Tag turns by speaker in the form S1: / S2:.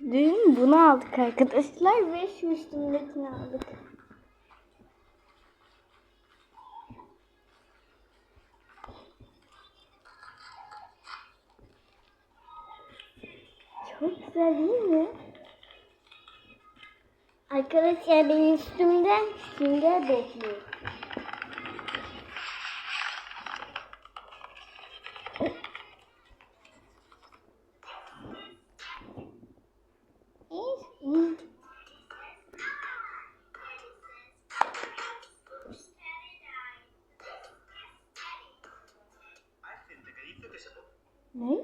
S1: dün bunu aldık arkadaşlar ve şu aldık. Çok güzel değil mi? Arkadaşlar benim üstümden sünger bekliyor. 哎